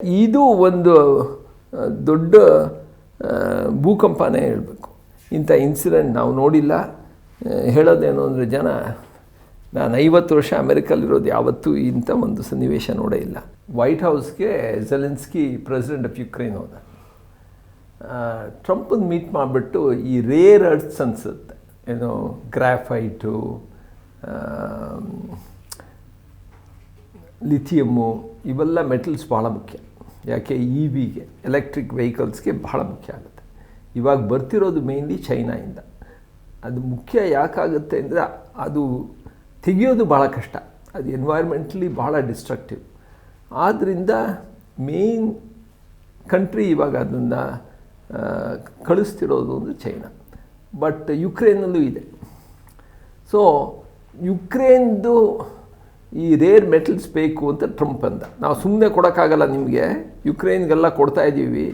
ಇದು ಒಂದು ದೊಡ್ಡ ಭೂಕಂಪನೇ ಹೇಳಬೇಕು. ಇಂಥ ಇನ್ಸಿಡೆಂಟ್ ನಾವು ನೋಡಿಲ್ಲ. ಹೇಳೋದೇನು ಅಂದರೆ ಜನ, ನಾನು ಐವತ್ತು ವರ್ಷ ಅಮೆರಿಕಲ್ಲಿರೋದು ಯಾವತ್ತೂ ಇಂಥ ಒಂದು ಸನ್ನಿವೇಶ ನೋಡೇ ಇಲ್ಲ. ವೈಟ್ ಹೌಸ್ಗೆ ಜೆಲೆನ್ಸ್ಕಿ ಪ್ರೆಸಿಡೆಂಟ್ ಆಫ್ ಯುಕ್ರೇನ್ ಹೋದ. ಟ್ರಂಪನ್ನು ಮೀಟ್ ಮಾಡಿಬಿಟ್ಟು ಈ ರೇರ್ ಅರ್ಥ್ಸ್ ಅನಿಸುತ್ತೆ. ಏನು ಗ್ರಾಫೈಟು ಲಿಥಿಯಮ್ಮು ಇವೆಲ್ಲ ಮೆಟಲ್ಸ್ ಭಾಳ ಮುಖ್ಯ. ಯಾಕೆ ಇ ವಿಗೆ ಎಲೆಕ್ಟ್ರಿಕ್ ವೆಹಿಕಲ್ಸ್ಗೆ ಬಹಳ ಮುಖ್ಯ ಆಗುತ್ತೆ. ಇವಾಗ ಬರ್ತಿರೋದು ಮೇಯ್ನ್ಲಿ ಚೈನಾಯಿಂದ ಅದು ಮುಖ್ಯ ಯಾಕಾಗುತ್ತೆ ಅಂದರೆ ಅದು ತೆಗೆಯೋದು ಭಾಳ ಕಷ್ಟ. ಅದು ಎನ್ವೈರ್ಮೆಂಟ್ಲಿ ಭಾಳ ಡಿಸ್ಟ್ರಕ್ಟಿವ್ ಆದ್ದರಿಂದ ಮೇಯ್ನ್ ಕಂಟ್ರಿ ಇವಾಗ ಅದನ್ನು ಕಳಿಸ್ತಿರೋದು ಅಂದರೆ ಚೈನಾ ಬಟ್ ಯುಕ್ರೇನಲ್ಲೂ ಇದೆ. ಸೊ ಯುಕ್ರೇನ್ದು ಈ ರೇರ್ ಮೆಟಲ್ಸ್ ಬೇಕು ಅಂತ ಟ್ರಂಪ್ ಅಂದ ನಾವು ಸುಮ್ಮನೆ ಕೊಡೋಕ್ಕಾಗಲ್ಲ ನಿಮಗೆ. ಯುಕ್ರೇನ್ಗೆಲ್ಲ ಕೊಡ್ತಾ ಇದ್ದೀವಿ.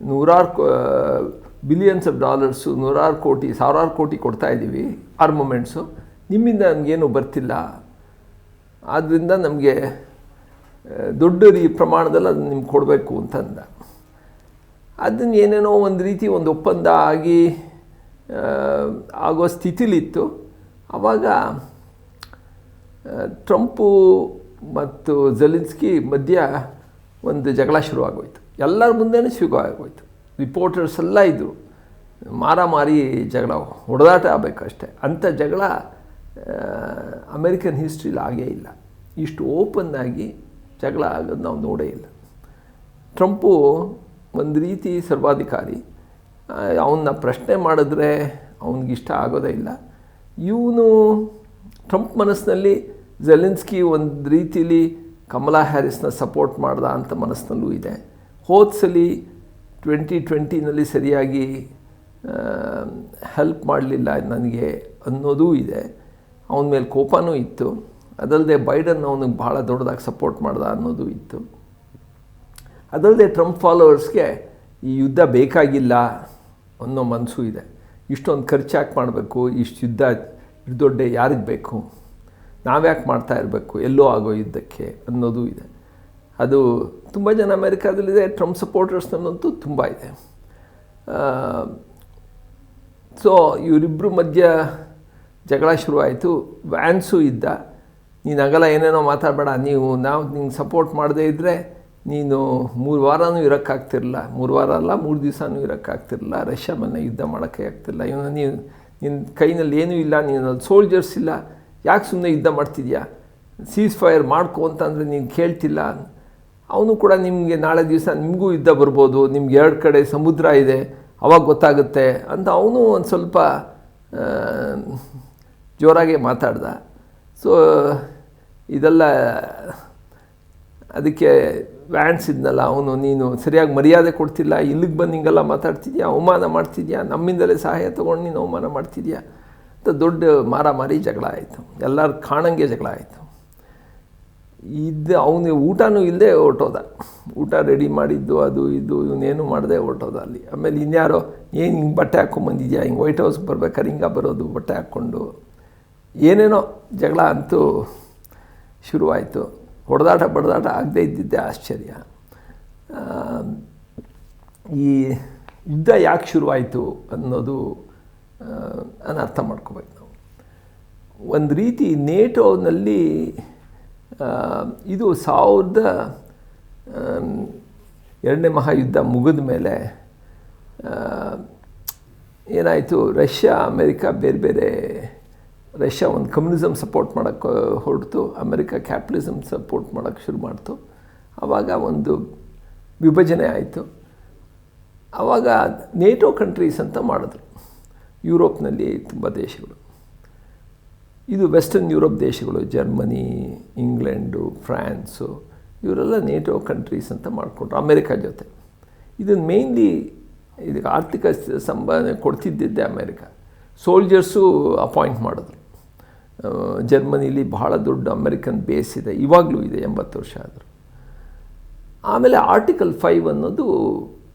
ನೂರಾರು ಬಿಲಿಯನ್ಸ್ ಆಫ್ ಡಾಲರ್ಸು ನೂರಾರು ಕೋಟಿ, ಸಾವಿರಾರು ಕೋಟಿ ಕೊಡ್ತಾ ಇದ್ದೀವಿ ಆರ್ಮಮೆಂಟ್ಸು ನಿಮ್ಮಿಂದ ನಮಗೇನು ಬರ್ತಿಲ್ಲ. ಆದ್ದರಿಂದ ನಮಗೆ ದೊಡ್ಡ ರೀ ಪ್ರಮಾಣದಲ್ಲಿ ಅದನ್ನು ನಿಮ್ಗೆ ಕೊಡಬೇಕು ಅಂತಂದ. ಅದನ್ನು ಏನೇನೋ ಒಂದು ರೀತಿ ಒಂದು ಒಪ್ಪಂದ ಆಗಿ ಆಗೋ ಸ್ಥಿತಿಲಿತ್ತು. ಆವಾಗ ಟ್ರಂಪು ಮತ್ತು ಜೆಲಿನ್ಸ್ಕಿ ಮಧ್ಯ ಒಂದು ಜಗಳ ಶುರುವಾಗೋಯ್ತು. ಎಲ್ಲರ ಮುಂದೆನೂ ಶುರುವಾಗೋಯಿತು. ರಿಪೋರ್ಟರ್ಸ್ ಎಲ್ಲ ಇದ್ದರು ಮಾರಾಮಾರಿ ಜಗಳ ಹೊಡೆದಾಟ ಆಗಬೇಕಷ್ಟೆ ಅಂಥ ಜಗಳ ಅಮೇರಿಕನ್ ಹಿಸ್ಟ್ರಿಲಿ ಆಗೇ ಇಲ್ಲ. ಇಷ್ಟು ಓಪನ್ ಆಗಿ ಜಗಳ ಆಗೋದು ನಾವು ನೋಡೇ ಇಲ್ಲ. ಟ್ರಂಪು ಒಂದು ರೀತಿ ಸರ್ವಾಧಿಕಾರಿ. ಅವನ್ನ ಪ್ರಶ್ನೆ ಮಾಡಿದ್ರೆ ಅವನಿಗಿಷ್ಟ ಆಗೋದೇ ಇಲ್ಲ. ಇವನು ಟ್ರಂಪ್ ಮನಸ್ಸಿನಲ್ಲಿ ಜೆಲೆನ್ಸ್ಕಿ ಒಂದು ರೀತಿಲಿ ಕಮಲಾ ಹ್ಯಾರಿಸ್ನ ಸಪೋರ್ಟ್ ಮಾಡ್ದ ಅಂತ ಮನಸ್ಸಿನಲ್ಲೂ ಇದೆ. ಹೋದ ಸಲ ಟ್ವೆಂಟಿ ಟ್ವೆಂಟಿನಲ್ಲಿ ಸರಿಯಾಗಿ ಹೆಲ್ಪ್ ಮಾಡಲಿಲ್ಲ ನನಗೆ ಅನ್ನೋದೂ ಇದೆ. ಅವನ ಮೇಲೆ ಕೋಪನೂ ಇತ್ತು. ಅದಲ್ಲದೆ ಬೈಡನ್ ಅವನಿಗೆ ಭಾಳ ದೊಡ್ಡದಾಗಿ ಸಪೋರ್ಟ್ ಮಾಡ್ದ ಅನ್ನೋದು ಇತ್ತು. ಅದಲ್ಲದೆ ಟ್ರಂಪ್ ಫಾಲೋವರ್ಸ್ಗೆ ಈ ಯುದ್ಧ ಬೇಕಾಗಿಲ್ಲ ಅನ್ನೋ ಮನಸ್ಸು ಇದೆ. ಇಷ್ಟೊಂದು ಖರ್ಚು ಹಾಕಿ ಮಾಡಬೇಕು, ಇಷ್ಟು ಯುದ್ಧ ದೊಡ್ಡ ಯಾರಿಗೆ ಬೇಕು? ನಾವ್ಯಾಕೆ ಮಾಡ್ತಾ ಇರಬೇಕು, ಎಲ್ಲೋ ಆಗೋ ಇದ್ದಕ್ಕೆ ಅನ್ನೋದು ಇದೆ. ಅದು ತುಂಬ ಜನ ಅಮೆರಿಕಾದಲ್ಲಿದೆ ಟ್ರಂಪ್ ಸಪೋರ್ಟರ್ಸ್ ಅನ್ನೋದು ತುಂಬ ಇದೆ. ಸೊ ಇವರಿಬ್ಬರು ಮಧ್ಯ ಜಗಳ ಶುರುವಾಯಿತು. ವ್ಯಾನ್ಸು ಇದ್ದ, ನೀನು ಆಗಲ್ಲ ಏನೇನೋ ಮಾತಾಡಬೇಡ, ನೀವು ನಾವು ನಿಂಗೆ ಸಪೋರ್ಟ್ ಮಾಡದೇ ಇದ್ದರೆ ನೀನು ಮೂರು ವಾರನೂ ಇರೋಕ್ಕಾಗ್ತಿರಲಿಲ್ಲ ಮೂರು ವಾರ ಅಲ್ಲ, ಮೂರು ದಿವಸನೂ ಇರೋಕ್ಕಾಗ್ತಿರಲಿಲ್ಲ ರಷ್ಯಾ ಮೇಲೆ ಯುದ್ಧ ಮಾಡೋಕ್ಕೆ ಆಗ್ತಿಲ್ಲ ಇವನು ನೀನು ನಿನ್ನ ಕೈನಲ್ಲಿ ಏನೂ ಇಲ್ಲ, ನೀನು ಸೋಲ್ಜರ್ಸ್ ಇಲ್ಲ. ಯಾಕೆ ಸುಮ್ಮನೆ ಯುದ್ಧ ಮಾಡ್ತಿದ್ಯಾ? ಸೀಸ್ ಫೈರ್ ಮಾಡ್ಕೊ ಅಂತಂದರೆ ನೀನು ಕೇಳ್ತಿಲ್ಲ. ಅವನು ಕೂಡ ನಿಮಗೆ ನಾಳೆ ದಿವಸ ನಿಮಗೂ ಯುದ್ಧ ಬರ್ಬೋದು, ನಿಮ್ಗೆ ಎರಡು ಕಡೆ ಸಮುದ್ರ ಇದೆ, ಅವಾಗ ಗೊತ್ತಾಗುತ್ತೆ ಅಂತ ಅವನು ಒಂದು ಸ್ವಲ್ಪ ಜೋರಾಗೆ ಮಾತಾಡ್ದ. ಸೊ ಇದೆಲ್ಲ ಅದಕ್ಕೆ ವ್ಯಾನ್ಸ್ ಇದ್ನಲ್ಲ, ಅವನು, ನೀನು ಸರಿಯಾಗಿ ಮರ್ಯಾದೆ ಕೊಡ್ತಿಲ್ಲ, ಇಲ್ಲಿಗೆ ಬಂದು ಹಿಂಗೆಲ್ಲ ಮಾತಾಡ್ತಿದ್ಯಾ? ಅವಮಾನ ಮಾಡ್ತಿದ್ಯಾ? ನಮ್ಮಿಂದಲೇ ಸಹಾಯ ತೊಗೊಂಡು ನೀನು ಅವಮಾನ ಮಾಡ್ತಿದ್ಯಾ? ದೊಡ್ಡ ಮಾರಾಮಾರಿ ಜಗಳ ಆಯಿತು. ಎಲ್ಲರೂ ಕಾಣಂಗೆ ಜಗಳ ಆಯಿತು. ಇದು ಅವನು ಊಟನೂ ಇಲ್ಲದೆ ಹೊರಟೋದ. ಊಟ ರೆಡಿ ಮಾಡಿದ್ದು, ಅದು ಇದು ಇವನೇನು ಮಾಡದೆ ಹೊರಟೋದ ಅಲ್ಲಿ. ಆಮೇಲೆ ಇನ್ಯಾರೋ, ಏನು ಹಿಂಗೆ ಬಟ್ಟೆ ಹಾಕ್ಕೊಂಬಂದಿದ್ಯಾ ಹಿಂಗೆ ವೈಟ್ ಹೌಸ್ ಬರ್ಬೇಕಾದ್ರೆ ಹಿಂಗೆ ಬರೋದು ಬಟ್ಟೆ ಹಾಕ್ಕೊಂಡು? ಏನೇನೋ ಜಗಳ ಅಂತೂ ಶುರುವಾಯಿತು. ಹೊಡೆದಾಟ ಬಡದಾಟ ಆಗದೇ ಇದ್ದಿದ್ದೆ ಆಶ್ಚರ್ಯ. ಈ ಯುದ್ಧ ಯಾಕೆ ಶುರುವಾಯಿತು ಅನ್ನೋದು ನಾನು ಅರ್ಥ ಮಾಡ್ಕೋಬೇಕು ನಾವು. ಒಂದು ರೀತಿ ನೇಟೋನಲ್ಲಿ ಇದು ಸಾವಿರದ ಎರಡನೇ ಮಹಾಯುದ್ಧ ಮುಗಿದ ಮೇಲೆ ಏನಾಯಿತು, ರಷ್ಯಾ, ಅಮೇರಿಕಾ ಬೇರೆ ಬೇರೆ, ರಷ್ಯಾ ಒಂದು ಕಮ್ಯುನಿಸಮ್ ಸಪೋರ್ಟ್ ಮಾಡೋಕ್ಕೆ ಹೊರಡ್ತು, ಅಮೇರಿಕಾ ಕ್ಯಾಪಿಟಲಿಸಮ್ ಸಪೋರ್ಟ್ ಮಾಡೋಕ್ಕೆ ಶುರು ಮಾಡ್ತು. ಆವಾಗ ಒಂದು ವಿಭಜನೆ ಆಯಿತು. ಆವಾಗ ನೇಟೋ ಕಂಟ್ರೀಸ್ ಅಂತ ಮಾಡಿದ್ರು. ಯುರೋಪ್ನಲ್ಲಿ ತುಂಬ ದೇಶಗಳು. ಇದು ವೆಸ್ಟರ್ನ್ ಯುರೋಪ್ ದೇಶಗಳು ಜರ್ಮನಿ ಇಂಗ್ಲೆಂಡು ಫ್ರಾನ್ಸು ಇವರೆಲ್ಲ ನೇಟೋ ಕಂಟ್ರೀಸ್ ಅಂತ ಮಾಡಿಕೊಂಡ್ರು, ಅಮೇರಿಕಾ ಜೊತೆ. ಇದನ್ನು ಮೇಯ್ನ್ಲಿ ಇದಕ್ಕೆ ಆರ್ಥಿಕ ಸಂಬಂಧ ಕೊಡ್ತಿದ್ದಿದ್ದೆ ಅಮೇರಿಕಾ. ಸೋಲ್ಜರ್ಸು ಅಪಾಯಿಂಟ್ ಮಾಡಿದ್ರು. ಜರ್ಮನಿಲಿ ಬಹಳ ದೊಡ್ಡ ಅಮೆರಿಕನ್ ಬೇಸ್ ಇದೆ, ಇವಾಗಲೂ ಇದೆ, ಎಂಬತ್ತು ವರ್ಷ ಆದರೂ. ಆಮೇಲೆ ಆರ್ಟಿಕಲ್ ಫೈವ್ ಅನ್ನೋದು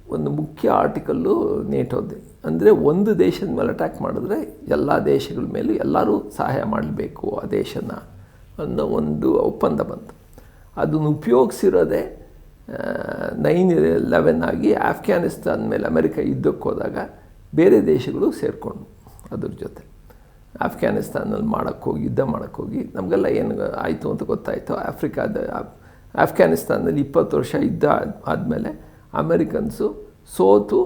ಒಂದು ಮುಖ್ಯ ಆರ್ಟಿಕಲ್ಲು ನೇಟೋದೆ ಅಂದರೆ ಒಂದು ದೇಶದ ಮೇಲೆ ಅಟ್ಯಾಕ್ ಮಾಡಿದ್ರೆ ಎಲ್ಲ ದೇಶಗಳ ಮೇಲೂ ಎಲ್ಲರೂ ಸಹಾಯ ಮಾಡಬೇಕು ಆ ದೇಶನ ಅನ್ನೋ ಒಂದು ಒಪ್ಪಂದ ಬಂತು. ಅದನ್ನು ಉಪಯೋಗಿಸಿರೋದೇ ನೈನ್ ಲೆವೆನ್ ಆಗಿ ಆಫ್ಘಾನಿಸ್ತಾನ್ ಮೇಲೆ ಅಮೆರಿಕ ಯುದ್ಧಕ್ಕೆ ಹೋದಾಗ ಬೇರೆ ದೇಶಗಳು ಸೇರಿಕೊಂಡು ಅದ್ರ ಜೊತೆ. ಆಫ್ಘಾನಿಸ್ತಾನಲ್ಲಿ ಮಾಡೋಕ್ಕೋಗಿ ಯುದ್ಧ ಮಾಡೋಕ್ಕೋಗಿ ನಮಗೆಲ್ಲ ಏನು ಆಯಿತು ಅಂತ ಗೊತ್ತಾಯಿತು. ಆಫ್ರಿಕಾದ, ಆಫ್ಘಾನಿಸ್ತಾನದಲ್ಲಿ ಇಪ್ಪತ್ತು ವರ್ಷ ಯುದ್ಧ ಆದಮೇಲೆ ಅಮೆರಿಕನ್ಸು ಸೋತು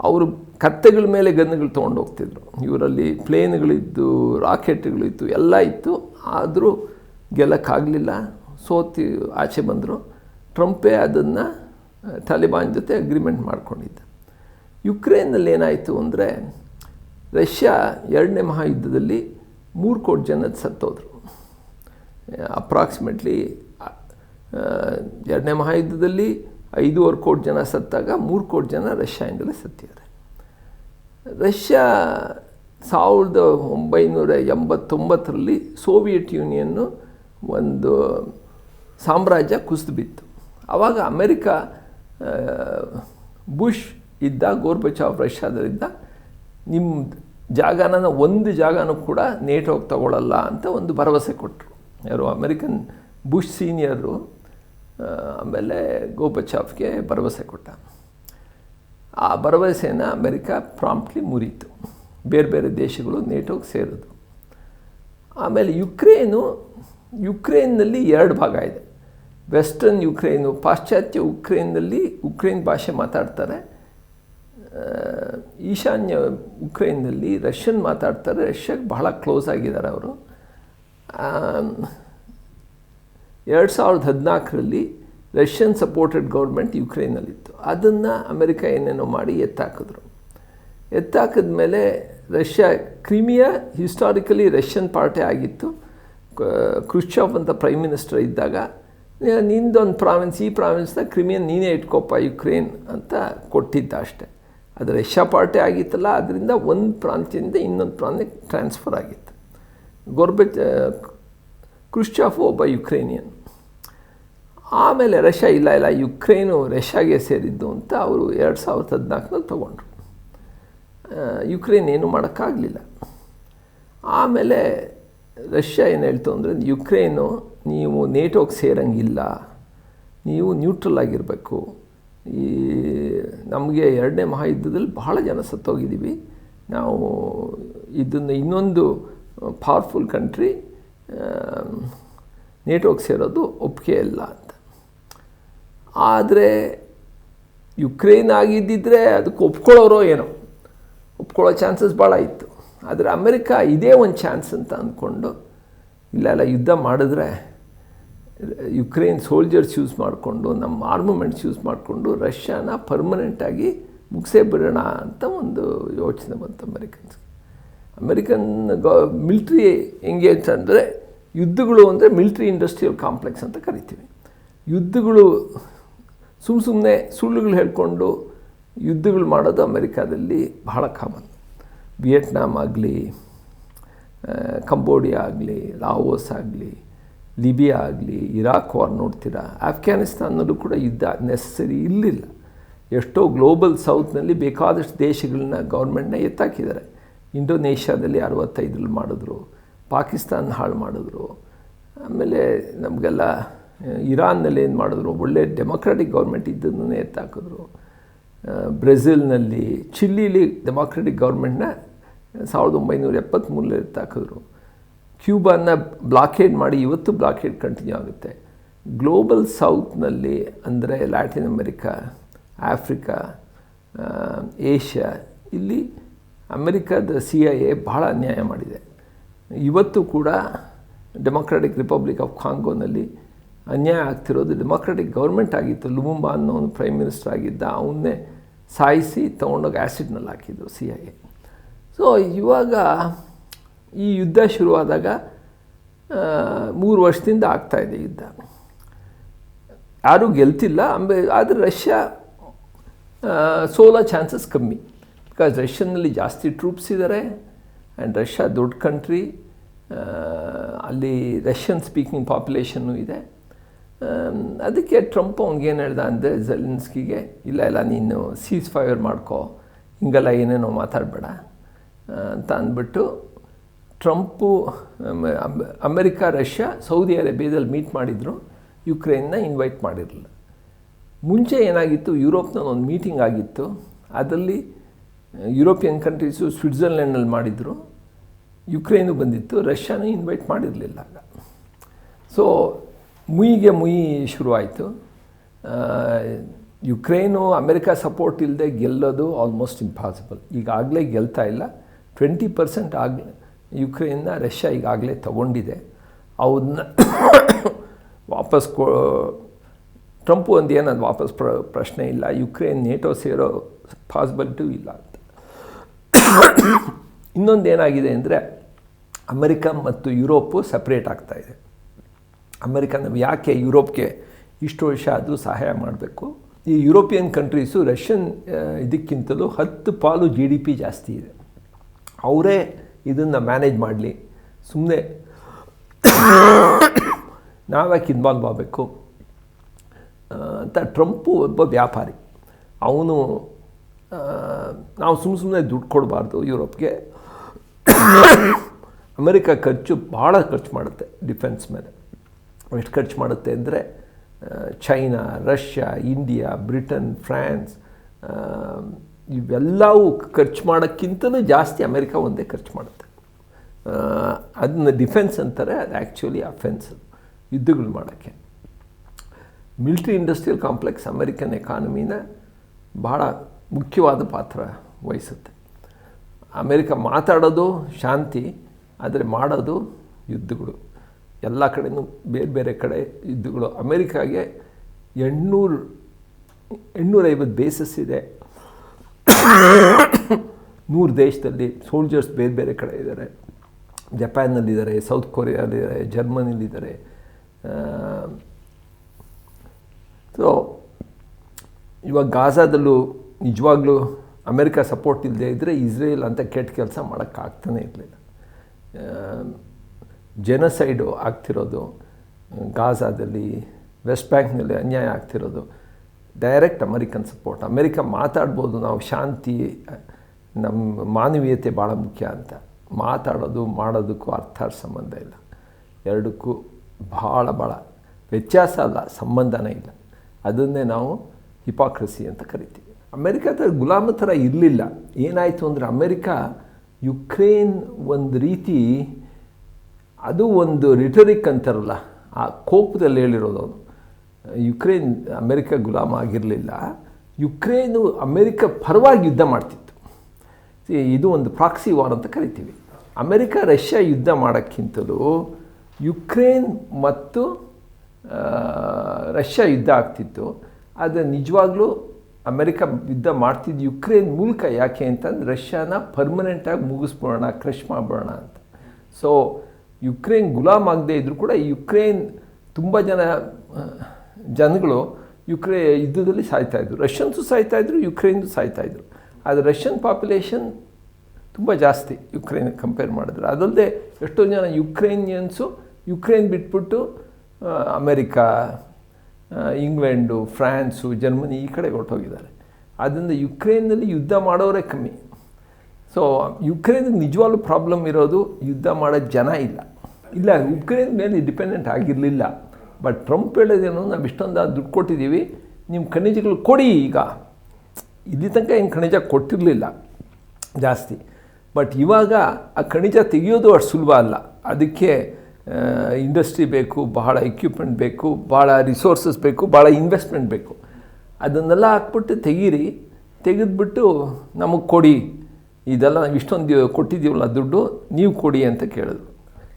ಅವರು ಕತ್ತೆಗಳ ಮೇಲೆ ಗನ್ನುಗಳು ತೊಗೊಂಡು ಹೋಗ್ತಿದ್ರು. ಇವರಲ್ಲಿ ಪ್ಲೇನ್ಗಳಿದ್ದು ರಾಕೆಟ್ಗಳಿತ್ತು ಎಲ್ಲ ಇತ್ತು. ಆದರೂ ಗೆಲ್ಲಕ್ಕಾಗಲಿಲ್ಲ. ಸೋತಿ ಆಚೆ ಬಂದರು. ಟ್ರಂಪೇ ಅದನ್ನು ತಾಲಿಬಾನ್ ಜೊತೆ ಅಗ್ರಿಮೆಂಟ್ ಮಾಡ್ಕೊಂಡಿದ್ದ. ಯುಕ್ರೇನ್ನಲ್ಲಿ ಏನಾಯಿತು ಅಂದರೆ, ರಷ್ಯಾ ಎರಡನೇ ಮಹಾಯುದ್ಧದಲ್ಲಿ ಮೂರು ಕೋಟಿ ಜನ ಸತ್ತೋದ್ರು. ಅಪ್ರಾಕ್ಸಿಮೇಟ್ಲಿ ಎರಡನೇ ಮಹಾಯುದ್ಧದಲ್ಲಿ ಐದೂವರೆ ಕೋಟಿ ಜನ ಸತ್ತಾಗ ಮೂರು ಕೋಟಿ ಜನ ರಷ್ಯಾಯಿಂದಲೇ ಸತ್ತಿದ್ದಾರೆ. ರಷ್ಯಾ ಸಾವಿರದ ಒಂಬೈನೂರ ಎಂಬತ್ತೊಂಬತ್ತರಲ್ಲಿ ಸೋವಿಯಟ್ ಯೂನಿಯನ್ನು ಒಂದು ಸಾಮ್ರಾಜ್ಯ ಕುಸಿದು ಬಿತ್ತು. ಆವಾಗ ಅಮೆರಿಕ ಬುಷ್ ಇದ್ದ, ಗೋರ್ಬಚಾವ್ ರಷ್ಯಾದಲ್ಲಿದ್ದ ನಿಮ್ಮ ಜಾಗನ ಒಂದು ಜಾಗನೂ ಕೂಡ ನೇಟೋಗಿ ತಗೊಳ್ಳಲ್ಲ ಅಂತ ಒಂದು ಭರವಸೆ ಕೊಟ್ಟರು ಯಾರು ಅಮೆರಿಕನ್ ಬುಷ್ ಸೀನಿಯರು ಆಮೇಲೆ ಗೋಪಚಾಫ್ಗೆ ಭರವಸೆ ಕೊಟ್ಟ. ಆ ಭರವಸೆಯನ್ನು ಅಮೆರಿಕ ಪ್ರಾಂಪ್ಟ್ಲಿ ಮುರಿತು. ಬೇರೆ ಬೇರೆ ದೇಶಗಳು ನೇಟೋಗೆ ಸೇರಿದು ಆಮೇಲೆ ಯುಕ್ರೇನು, ಯುಕ್ರೇನ್ನಲ್ಲಿ ಎರಡು ಭಾಗ ಇದೆ. ವೆಸ್ಟರ್ನ್ ಯುಕ್ರೇನು, ಪಾಶ್ಚಾತ್ಯ ಉಕ್ರೇನ್ನಲ್ಲಿ ಉಕ್ರೇನ್ ಭಾಷೆ ಮಾತಾಡ್ತಾರೆ. ಈಶಾನ್ಯ ಉಕ್ರೇನ್ನಲ್ಲಿ ರಷ್ಯನ್ ಮಾತಾಡ್ತಾರೆ. ರಷ್ಯಾಗೆ ಬಹಳ ಕ್ಲೋಸ್ ಆಗಿದ್ದಾರೆ ಅವರು. ಎರಡು ಸಾವಿರದ ಹದಿನಾಲ್ಕರಲ್ಲಿ ರಷ್ಯನ್ ಸಪೋರ್ಟೆಡ್ ಗೌರ್ಮೆಂಟ್ ಯುಕ್ರೇನಲ್ಲಿತ್ತು. ಅದನ್ನು ಅಮೆರಿಕ ಏನೇನೋ ಮಾಡಿ ಎತ್ತಾಕಿದ್ರು. ಎತ್ತಾಕಿದ ಮೇಲೆ Russia, Crimea historically Russian party ಆಗಿತ್ತು. ಕ್ರಿಶ್ಚಾಫ್ ಅಂತ ಪ್ರೈಮ್ ಮಿನಿಸ್ಟರ್ ಇದ್ದಾಗ ನಿಂದೊಂದು ಪ್ರಾವಿನ್ಸ್, ಈ ಪ್ರಾವಿನ್ಸ್ನ ಕ್ರಿಮಿಯನ್ ನೀನೇ ಇಟ್ಕೊಪ್ಪ, ಯುಕ್ರೇನ್ ಅಂತ ಕೊಟ್ಟಿದ್ದ ಅಷ್ಟೆ. ಅದು ರಷ್ಯಾ ಪಾರ್ಟಿ ಆಗಿತ್ತಲ್ಲ, ಅದರಿಂದ ಒಂದು ಪ್ರಾಂತ್ಯದಿಂದ ಇನ್ನೊಂದು ಪ್ರಾಂತ್ಯಕ್ಕೆ ಟ್ರಾನ್ಸ್ಫರ್ ಆಗಿತ್ತು. ಗೋರ್ಬೆಚ್ ಕ್ರುಶ್ಚಾಫು ಒಬ್ಬ ಯುಕ್ರೇನಿಯನ್. ಆಮೇಲೆ ರಷ್ಯಾ ಇಲ್ಲ ಇಲ್ಲ, ಯುಕ್ರೇನು ರಷ್ಯಾಗೆ ಸೇರಿದ್ದು ಅಂತ ಅವರು ಎರಡು ಸಾವಿರದ ಹದಿನಾಲ್ಕನಲ್ಲಿ ತೊಗೊಂಡ್ರು. ಯುಕ್ರೇನ್ ಏನು ಮಾಡೋಕ್ಕಾಗಲಿಲ್ಲ. ಆಮೇಲೆ ರಷ್ಯಾ ಏನು ಹೇಳ್ತು ಅಂದರೆ, ಯುಕ್ರೇನು ನೀವು ನೇಟೋಗೆ ಸೇರಂಗಿಲ್ಲ, ನೀವು ನ್ಯೂಟ್ರಲ್ ಆಗಿರಬೇಕು. ಈ ನಮಗೆ ಎರಡನೇ ಮಹಾಯುದ್ಧದಲ್ಲಿ ಬಹಳ ಜನ ಸತ್ತೋಗಿದ್ದೀವಿ. ನಾವು ಇದನ್ನು ಇನ್ನೊಂದು ಪವರ್ಫುಲ್ ಕಂಟ್ರಿ ನೇಟೋಗೆ ಸೇರೋದು ಒಪ್ಪಿಗೆ ಇಲ್ಲ ಆದರೆ ಯುಕ್ರೇನ್ ಆಗಿದ್ದಿದ್ರೆ ಅದಕ್ಕೆ ಒಪ್ಕೊಳ್ಳೋರೋ ಏನೋ. ಒಪ್ಕೊಳ್ಳೋ ಚಾನ್ಸಸ್ ಭಾಳ ಇತ್ತು. ಆದರೆ ಅಮೆರಿಕ ಇದೇ ಒಂದು ಚಾನ್ಸ್ ಅಂತ ಅಂದ್ಕೊಂಡು ಇಲ್ಲ ಇಲ್ಲ ಯುದ್ಧ ಮಾಡಿದ್ರೆ ಯುಕ್ರೇನ್ ಸೋಲ್ಜರ್ಸ್ ಯೂಸ್ ಮಾಡಿಕೊಂಡು, ನಮ್ಮ ಆರ್ಮಮೆಂಟ್ಸ್ ಯೂಸ್ ಮಾಡಿಕೊಂಡು ರಷ್ಯಾನ ಪರ್ಮನೆಂಟಾಗಿ ಮುಗಿಸೇ ಬಿಡೋಣ ಅಂತ ಒಂದು ಯೋಚನೆ ಬಂತು ಅಮೆರಿಕನ್ಸ್ ಅಮೆರಿಕನ್ ಗ ಮಿಲ್ಟ್ರಿ ಹೆಂಗೆ ಅಂತಂದರೆ ಯುದ್ಧಗಳು ಅಂದರೆ ಮಿಲ್ಟ್ರಿ ಇಂಡಸ್ಟ್ರಿಯಲ್ ಕಾಂಪ್ಲೆಕ್ಸ್ ಅಂತ ಕರಿತೀವಿ. ಯುದ್ಧಗಳು ಸುಮ್ಮ ಸುಮ್ಮನೆ ಸುಳ್ಳುಗಳು ಹೇಳ್ಕೊಂಡು ಯುದ್ಧಗಳು ಮಾಡೋದು ಅಮೆರಿಕಾದಲ್ಲಿ ಬಹಳ ಕಾಮನ್ ವಿಯೆಟ್ನಾಮ್ ಆಗಲಿ ಕಂಬೋಡಿಯಾ ಆಗಲಿ, ಲಾವೋಸ್ ಆಗಲಿ, ಲಿಬಿಯಾ ಆಗಲಿ, ಇರಾಕ್ ವಾರ್ ನೋಡ್ತೀರಾ? ಆಫ್ಘಾನಿಸ್ತಾನಲ್ಲೂ ಕೂಡ ಯುದ್ಧ ನೆಸಸರಿ ಇರಲಿಲ್ಲ ಎಷ್ಟೋ ಗ್ಲೋಬಲ್ ಸೌತ್ನಲ್ಲಿ ಬೇಕಾದಷ್ಟು ದೇಶಗಳನ್ನ ಗೌರ್ಮೆಂಟ್ನ ಎತ್ತಾಕಿದ್ದಾರೆ. ಇಂಡೋನೇಷ್ಯಾದಲ್ಲಿ ಅರವತ್ತೈದರಲ್ಲಿ ಮಾಡಿದ್ರು, ಪಾಕಿಸ್ತಾನ ಹಾಳು ಮಾಡಿದ್ರು. ಆಮೇಲೆ ನಮಗೆಲ್ಲ ಇರಾನ್ನಲ್ಲಿ ಏನು ಮಾಡಿದ್ರು? ಒಳ್ಳೆ ಡೆಮೊಕ್ರೆಟಿಕ್ ಗೌರ್ಮೆಂಟ್ ಇದ್ದದನ್ನೇ ಎತ್ತಾಕಿದ್ರು. ಬ್ರೆಜಿಲ್ನಲ್ಲಿ ಚಿಲ್ಲಿಲಿ ಡೆಮೊಕ್ರೆಟಿಕ್ ಗೌರ್ಮೆಂಟ್ನ ಸಾವಿರದ ಒಂಬೈನೂರ ಎಪ್ಪತ್ತ್ಮೂರಲ್ಲಿ ಎತ್ತಾಕಿದ್ರು. ಕ್ಯೂಬಾನ ಬ್ಲಾಕೇಡ್ ಮಾಡಿ ಇವತ್ತು ಬ್ಲಾಕೇಡ್ ಕಂಟಿನ್ಯೂ ಆಗುತ್ತೆ. ಗ್ಲೋಬಲ್ ಸೌತ್ನಲ್ಲಿ ಅಂದರೆ ಲ್ಯಾಟಿನ್ ಅಮೆರಿಕಾ, ಆಫ್ರಿಕಾ ಏಷ್ಯಾ, ಇಲ್ಲಿ ಅಮೆರಿಕದ ಸಿ ಐ ಎ ಬಹಳ ಅನ್ಯಾಯ ಮಾಡಿದೆ. ಇವತ್ತು ಕೂಡ ಡೆಮೊಕ್ರಾಟಿಕ್ ರಿಪಬ್ಲಿಕ್ ಆಫ್ ಕಾಂಗೋನಲ್ಲಿ ಅನ್ಯಾಯ ಆಗ್ತಿರೋದು. ಡೆಮೊಕ್ರೆಟಿಕ್ ಗೌರ್ಮೆಂಟ್ ಆಗಿತ್ತು. ಲುಮುಂಬಾ ಅನ್ನೋ ಒಂದು ಪ್ರೈಮ್ ಮಿನಿಸ್ಟರ್ ಆಗಿದ್ದ. ಅವನ್ನೇ ಸಾಯಿಸಿ ತೊಗೊಂಡೋಗಿ ಆ್ಯಸಿಡ್ನಲ್ಲಿ ಹಾಕಿದ್ರು ಸಿ ಐ ಸೊ ಇವಾಗ ಈ ಯುದ್ಧ ಶುರುವಾದಾಗ ಮೂರು ವರ್ಷದಿಂದ ಆಗ್ತಾಯಿದೆ ಯುದ್ಧ. ಯಾರೂ ಗೆಲ್ತಿಲ್ಲ. ಅಂಬೆ, ಆದರೆ ರಷ್ಯಾ ಸೋಲೋ ಚಾನ್ಸಸ್ ಕಮ್ಮಿ. ಬಿಕಾಸ್ ರಷ್ಯನ್ನಲ್ಲಿ ಜಾಸ್ತಿ ಟ್ರೂಪ್ಸ್ ಇದ್ದಾರೆ ಆ್ಯಂಡ್ ರಷ್ಯಾ ದೊಡ್ಡ ಕಂಟ್ರಿ ಅಲ್ಲಿ ರಷ್ಯನ್ ಸ್ಪೀಕಿಂಗ್ ಪಾಪ್ಯುಲೇಷನ್ನು ಇದೆ. ಅದಕ್ಕೆ ಟ್ರಂಪ್ ಅವ್ನಿಗೇನು ಹೇಳ್ದ ಅಂದರೆ ಝೆಲೆನ್ಸ್ಕಿಗೆ ಇಲ್ಲ ಇಲ್ಲ, ನೀನು ಸೀಸ್ ಫೈರ್ ಮಾಡ್ಕೋ, ಹಿಂಗೆಲ್ಲ ಏನೇನೋ ಮಾತಾಡಬೇಡ ಅಂತ ಅಂದ್ಬಿಟ್ಟು ಟ್ರಂಪು ಅಮೆರಿಕ, ರಷ್ಯಾ ಸೌದಿ ಅರೇಬಿಯಾದಲ್ಲಿ ಮೀಟ್ ಮಾಡಿದ್ರು ಯುಕ್ರೇನ್ನ ಇನ್ವೈಟ್ ಮಾಡಿರಲಿಲ್ಲ. ಮುಂಚೆ ಏನಾಗಿತ್ತು, ಯುರೋಪ್ನಲ್ಲಿ ಒಂದು ಮೀಟಿಂಗ್ ಆಗಿತ್ತು, ಅದರಲ್ಲಿ ಯುರೋಪಿಯನ್ ಕಂಟ್ರೀಸು ಸ್ವಿಟ್ಜರ್ಲೆಂಡಲ್ಲಿ ಮಾಡಿದರು ಯುಕ್ರೇನು ಬಂದಿತ್ತು, ರಷ್ಯಾನೂ ಇನ್ವೈಟ್ ಮಾಡಿರಲಿಲ್ಲ. ಆಗ ಸೊ ಮುಯಿಗೆ ಮುಯಿ ಶುರುವಾಯಿತು. ಯುಕ್ರೇನು, ಅಮೆರಿಕ ಸಪೋರ್ಟ್ ಇಲ್ಲದೆ ಗೆಲ್ಲೋದು ಆಲ್ಮೋಸ್ಟ್ ಇಂಪಾಸಿಬಲ್ ಈಗಾಗಲೇ ಗೆಲ್ತಾ ಇಲ್ಲ. ಟ್ವೆಂಟಿ ಪರ್ಸೆಂಟ್ ಆಗ ಯುಕ್ರೇನ್ನ ರಷ್ಯಾ ಈಗಾಗಲೇ ತಗೊಂಡಿದೆ. ಅವನ್ನ ವಾಪಸ್ ಕೊ, ಟ್ರಂಪ್ ಒಂದು ಏನದು ವಾಪಸ್ ಪ್ರ, ಪ್ರಶ್ನೆ ಇಲ್ಲ. ಯುಕ್ರೇನ್ ನೇಟೋ ಸೇರೋ ಪಾಸಿಬಿಲಿಟಿ ಇಲ್ಲ ಅಂತ. ಇನ್ನೊಂದು ಏನಾಗಿದೆ ಅಂದರೆ ಅಮೆರಿಕ ಮತ್ತು ಯುರೋಪು ಸಪ್ರೇಟ್ ಆಗ್ತಾಯಿದೆ ಅಮೆರಿಕ ಯಾಕೆ ಯುರೋಪ್ಗೆ ಇಷ್ಟು ವರ್ಷ ಅದು ಸಹಾಯ ಮಾಡಬೇಕು? ಈ ಯುರೋಪಿಯನ್ ಕಂಟ್ರೀಸು ರಷ್ಯನ್ ಇದಕ್ಕಿಂತಲೂ ಹತ್ತು ಪಾಲು ಜಿ ಡಿ ಪಿ ಜಾಸ್ತಿ ಇದೆ. ಅವರೇ ಇದನ್ನು ಮ್ಯಾನೇಜ್ ಮಾಡಲಿ. ಸುಮ್ಮನೆ ನಾವ್ಯಾಕೆ ಇನ್ವಾಲ್ವ್ ಆಗಬೇಕು? ಅಂತ ಟ್ರಂಪು ಒಬ್ಬ ವ್ಯಾಪಾರಿ. ಅವನು ನಾವು ಸುಮ್ಮ ಸುಮ್ಮನೆ ದುಡ್ಡು ಕೊಡಬಾರ್ದು ಯುರೋಪ್ಗೆ. ಅಮೆರಿಕ ಖರ್ಚು ಭಾಳ ಖರ್ಚು ಮಾಡುತ್ತೆ ಡಿಫೆನ್ಸ್ ಮೇಲೆ. ಎಷ್ಟು ಖರ್ಚು ಮಾಡುತ್ತೆ ಅಂದರೆ China, Russia, India, Britain, France ಇವೆಲ್ಲವೂ ಖರ್ಚು ಮಾಡೋಕ್ಕಿಂತಲೂ ಜಾಸ್ತಿ ಅಮೆರಿಕ ಒಂದೇ ಖರ್ಚು ಮಾಡುತ್ತೆ. ಅದನ್ನ ಡಿಫೆನ್ಸ್ ಅಂತಾರೆ, ಅದು ಆ್ಯಕ್ಚುಲಿ ಅಫೆನ್ಸ್ ಯುದ್ಧಗಳು ಮಾಡೋಕ್ಕೆ. ಮಿಲ್ಟ್ರಿ ಇಂಡಸ್ಟ್ರಿಯಲ್ ಕಾಂಪ್ಲೆಕ್ಸ್ ಅಮೆರಿಕನ್ ಎಕಾನಮಿನ ಭಾಳ ಮುಖ್ಯವಾದ ಪಾತ್ರ ವಹಿಸುತ್ತೆ. ಅಮೆರಿಕ ಮಾತಾಡೋದು ಶಾಂತಿ, ಆದರೆ ಮಾಡೋದು ಯುದ್ಧಗಳು. ಎಲ್ಲ ಕಡೆಯೂ ಬೇರೆ ಬೇರೆ ಕಡೆ ಇದ್ದುಗಳು. ಅಮೆರಿಕಾಗೆ ಎಂಟುನೂರು, ಎಂಟುನೂರೈವತ್ತು ಬೇಸಸ್ ಇದೆ. ನೂರು ದೇಶದಲ್ಲಿ ಸೋಲ್ಜರ್ಸ್ ಬೇರೆ ಬೇರೆ ಕಡೆ ಇದ್ದಾರೆ. ಜಪಾನ್ನಲ್ಲಿದ್ದಾರೆ, ಸೌತ್ ಕೊರಿಯಾದಲ್ಲಿದ್ದಾರೆ ಜರ್ಮನಿಲಿದ್ದಾರೆ ಸೊ ಇವಾಗ ಗಾಜಾದಲ್ಲೂ ನಿಜವಾಗ್ಲೂ ಅಮೆರಿಕ ಸಪೋರ್ಟ್ ಇಲ್ಲದೆ ಇದ್ದರೆ ಇಸ್ರೇಲ್ ಅಂತ ಕೆಟ್ಟ ಕೆಲಸ ಮಾಡೋಕ್ಕಾಗ್ತಾನೆ ಇರಲಿಲ್ಲ. ಜನಸೈಡು ಆಗ್ತಿರೋದು ಗಾಜಾದಲ್ಲಿ, ವೆಸ್ಟ್ ಬ್ಯಾಂಕ್ನಲ್ಲಿ ಅನ್ಯಾಯ ಆಗ್ತಿರೋದು. ಡೈರೆಕ್ಟ್ ಅಮೆರಿಕನ್ ಸಪೋರ್ಟ್ ಅಮೆರಿಕ ಮಾತಾಡ್ಬೋದು ನಾವು, ಶಾಂತಿ ನಮ್ಮ ಮಾನವೀಯತೆ ಭಾಳ ಮುಖ್ಯ ಅಂತ. ಮಾತಾಡೋದು, ಮಾಡೋದಕ್ಕೂ ಅರ್ಥ ಸಂಬಂಧ ಇಲ್ಲ. ಎರಡಕ್ಕೂ ಭಾಳ ಭಾಳ ವ್ಯತ್ಯಾಸ ಅಲ್ಲ, ಸಂಬಂಧನೇ ಇಲ್ಲ. ಅದನ್ನೇ ನಾವು ಹಿಪಾಕ್ರಸಿ ಅಂತ ಕರಿತೀವಿ. ಅಮೆರಿಕದ ಗುಲಾಮ ಥರ ಇರಲಿಲ್ಲ. ಏನಾಯಿತು ಅಂದರೆ ಅಮೆರಿಕ, ಯುಕ್ರೇನ್ ಒಂದು ರೀತಿ ಅದು ಒಂದು ರಿಟರಿಕ್ ಅಂತಾರಲ್ಲ, ಆ ಕೋಪದಲ್ಲಿ ಹೇಳಿರೋದು ಅವನು ಯುಕ್ರೇನ್, ಅಮೆರಿಕ ಗುಲಾಮ ಆಗಿರಲಿಲ್ಲ. ಯುಕ್ರೇನು ಅಮೆರಿಕ ಪರವಾಗಿ ಯುದ್ಧ ಮಾಡ್ತಿತ್ತು. ಇದು ಒಂದು ಪ್ರಾಕ್ಸಿ ವಾರ್ ಅಂತ ಕರಿತೀವಿ. ಅಮೆರಿಕ, ರಷ್ಯಾ ಯುದ್ಧ ಮಾಡೋಕ್ಕಿಂತಲೂ ಯುಕ್ರೇನ್ ಮತ್ತು ರಷ್ಯಾ ಯುದ್ಧ ಆಗ್ತಿತ್ತು. ಆದರೆ ನಿಜವಾಗ್ಲೂ ಅಮೆರಿಕ ಯುದ್ಧ ಮಾಡ್ತಿದ್ದು ಯುಕ್ರೇನ್ ಮೂಲಕ ಯಾಕೆ ಅಂತಂದ್ರೆ ರಷ್ಯಾನ ಪರ್ಮನೆಂಟಾಗಿ ಮುಗಿಸ್ಬಿಡೋಣ ಕ್ರಶ್ ಮಾಡಿಬಿಡೋಣ ಅಂತ. ಸೊ ಯುಕ್ರೇನ್ ಗುಲಾಮ್ ಆಗದೇ ಇದ್ದರೂ ಕೂಡ ಯುಕ್ರೇನ್ ತುಂಬ ಜನ ಜನಗಳು ಯುಕ್ರೇ, ಯುದ್ಧದಲ್ಲಿ ಸಾಯ್ತಾಯಿದ್ರು ರಷ್ಯನ್ಸು ಸಾಯ್ತಾಯಿದ್ರು ಯುಕ್ರೇನ್ದು ಸಾಯ್ತಾಯಿದ್ರು ಆದರೆ ರಷ್ಯನ್ ಪಾಪ್ಯುಲೇಷನ್ ತುಂಬ ಜಾಸ್ತಿ ಯುಕ್ರೇನ್ ಕಂಪೇರ್ ಮಾಡಿದ್ರೆ. ಅದಲ್ಲದೆ ಎಷ್ಟೋ ಜನ ಯುಕ್ರೇನಿಯನ್ಸು, ಯುಕ್ರೇನ್ ಬಿಟ್ಬಿಟ್ಟು ಅಮೇರಿಕಾ ಇಂಗ್ಲೆಂಡು, ಫ್ರಾನ್ಸು, ಜರ್ಮನಿ ಈ ಕಡೆ ಹೊರಟೋಗಿದ್ದಾರೆ. ಆದ್ದರಿಂದ ಯುಕ್ರೇನಲ್ಲಿ ಯುದ್ಧ ಮಾಡೋರೇ ಕಮ್ಮಿ. ಸೊ ಯುಕ್ರೇನಿಗೆ ನಿಜವಾಗ್ಲೂ ಪ್ರಾಬ್ಲಮ್ ಇರೋದು ಯುದ್ಧ ಮಾಡೋ ಜನ ಇಲ್ಲ. ಇಲ್ಲ, ಉಕ್ರೇನ್ ಮೇಲೆ ಡಿಪೆಂಡೆಂಟ್ ಆಗಿರಲಿಲ್ಲ. ಬಟ್ ಟ್ರಂಪ್ ಹೇಳೋದೇನು ನಾವು ಇಷ್ಟೊಂದು ದುಡ್ಡು ಕೊಟ್ಟಿದ್ದೀವಿ ನಿಮ್ಮ ಖನಿಜಗಳು ಕೊಡಿ ಈಗ. ಇಲ್ಲಿ ತನಕ ಏನು ಖನಿಜ ಕೊಟ್ಟಿರಲಿಲ್ಲ, ಜಾಸ್ತಿ. ಬಟ್ ಇವಾಗ ಆ ಖನಿಜ ತೆಗೆಯೋದು ಅಷ್ಟು ಸುಲಭ ಅಲ್ಲ. ಅದಕ್ಕೆ ಇಂಡಸ್ಟ್ರಿ ಬೇಕು, ಬಹಳ ಎಕ್ವಿಪ್ಮೆಂಟ್ ಬೇಕು ಭಾಳ ರಿಸೋರ್ಸಸ್ ಬೇಕು ಭಾಳ ಇನ್ವೆಸ್ಟ್ಮೆಂಟ್ ಬೇಕು. ಅದನ್ನೆಲ್ಲ ಹಾಕ್ಬಿಟ್ಟು ತೆಗೀರಿ. ತೆಗೆದುಬಿಟ್ಟು ನಮಗೆ ಕೊಡಿ. ಇದೆಲ್ಲ ನಾವು ಇಷ್ಟೊಂದು ಕೊಟ್ಟಿದ್ದೀವಲ್ಲ ದುಡ್ಡು, ನೀವು ಕೊಡಿ ಅಂತ ಕೇಳಿದ್ರು.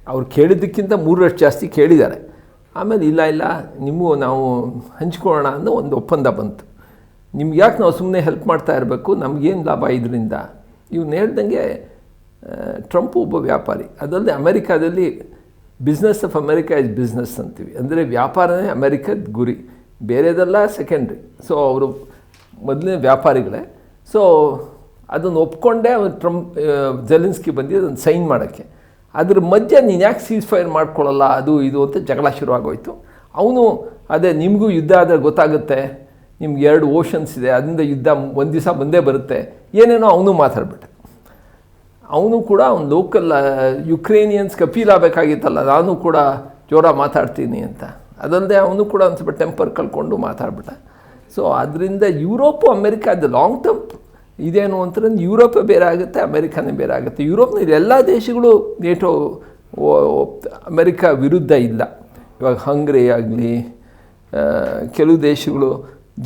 ಅವ್ರು ಕೇಳಿದ್ದಕ್ಕಿಂತ ಮೂರರಷ್ಟು ಜಾಸ್ತಿ ಕೇಳಿದ್ದಾರೆ. ಆಮೇಲೆ ಇಲ್ಲ ಇಲ್ಲ ನಿಮಗೂ ನಾವು ಹಂಚ್ಕೊಳ್ಳೋಣ ಅನ್ನೋ ಒಂದು ಒಪ್ಪಂದ ಬಂತು. ನಿಮ್ಗೆ ಯಾಕೆ ನಾವು ಸುಮ್ಮನೆ ಹೆಲ್ಪ್ ಮಾಡ್ತಾ ಇರಬೇಕು? ನಮಗೇನು ಲಾಭ ಇದರಿಂದ? ಇವ್ನು ಹೇಳ್ದಂಗೆ ಟ್ರಂಪ್ ಒಬ್ಬ ವ್ಯಾಪಾರಿ. ಅದಲ್ಲದೆ ಅಮೆರಿಕಾದಲ್ಲಿ business of America is business ಅಂತೀವಿ. ಅಂದರೆ ವ್ಯಾಪಾರನೇ ಅಮೆರಿಕದ ಗುರಿ. ಬೇರೆದೆಲ್ಲ ಸೆಕೆಂಡ್ರಿ ಸೊ ಅವರು ಮೊದಲನೇ ವ್ಯಾಪಾರಿಗಳೇ. ಸೊ ಅದನ್ನು ಒಪ್ಕೊಂಡೇ ಅವನು ಟ್ರಂಪ್ ಜೆಲಿನ್ಸ್ಕಿ ಬಂದು ಅದನ್ನು ಸೈನ್ ಮಾಡೋಕ್ಕೆ. ಅದ್ರ ಮಧ್ಯೆ ನೀನು ಯಾಕೆ ಸೀಸ್ ಫೈರ್ ಮಾಡ್ಕೊಳ್ಳಲ್ಲ ಅದು, ಇದು ಅಂತ ಜಗಳ ಶುರುವಾಗೋಯ್ತು. ಅವನು ಅದೇ, ನಿಮಗೂ ಯುದ್ಧ ಆದರೆ ಗೊತ್ತಾಗುತ್ತೆ. ನಿಮ್ಗೆ ಎರಡು ಓಷನ್ಸ್ ಇದೆ, ಅದರಿಂದ ಯುದ್ಧ ಒಂದು ದಿವಸ ಬಂದೇ ಬರುತ್ತೆ. ಏನೇನೋ ಅವನು ಮಾತಾಡ್ಬಿಟ್ಟೆ. ಅವನು ಕೂಡ ಅವ್ನು ಲೋಕಲ್ ಯುಕ್ರೇನಿಯನ್ಸ್ ಅಪೀಲ್ ಆಗಬೇಕಾಗಿತ್ತಲ್ಲ ನಾನು ಕೂಡ ಜೋರ ಮಾತಾಡ್ತೀನಿ ಅಂತ. ಅದಲ್ಲದೆ ಅವನು ಕೂಡ ಒಂದು ಟೆಂಪರ್ ಕಳ್ಕೊಂಡು ಮಾತಾಡ್ಬಿಟ್ಟ. ಸೊ ಅದರಿಂದ ಯುರೋಪು ಅಮೆರಿಕ ಅದು ಲಾಂಗ್ ಟರ್ಮ್ ಇದೇನು ಅಂತಂದ್ರೆ ಯುರೋಪೇ ಬೇರೆ ಆಗುತ್ತೆ, ಅಮೆರಿಕನೇ ಬೇರೆ ಆಗುತ್ತೆ. ಯುರೋಪ್ನಲ್ಲಿ ಎಲ್ಲ ದೇಶಗಳು ನೇಟೋ ಅಮೆರಿಕ ವಿರುದ್ಧ ಇಲ್ಲ. ಇವಾಗ ಹಂಗ್ರಿ ಆಗಲಿ ಕೆಲವು ದೇಶಗಳು,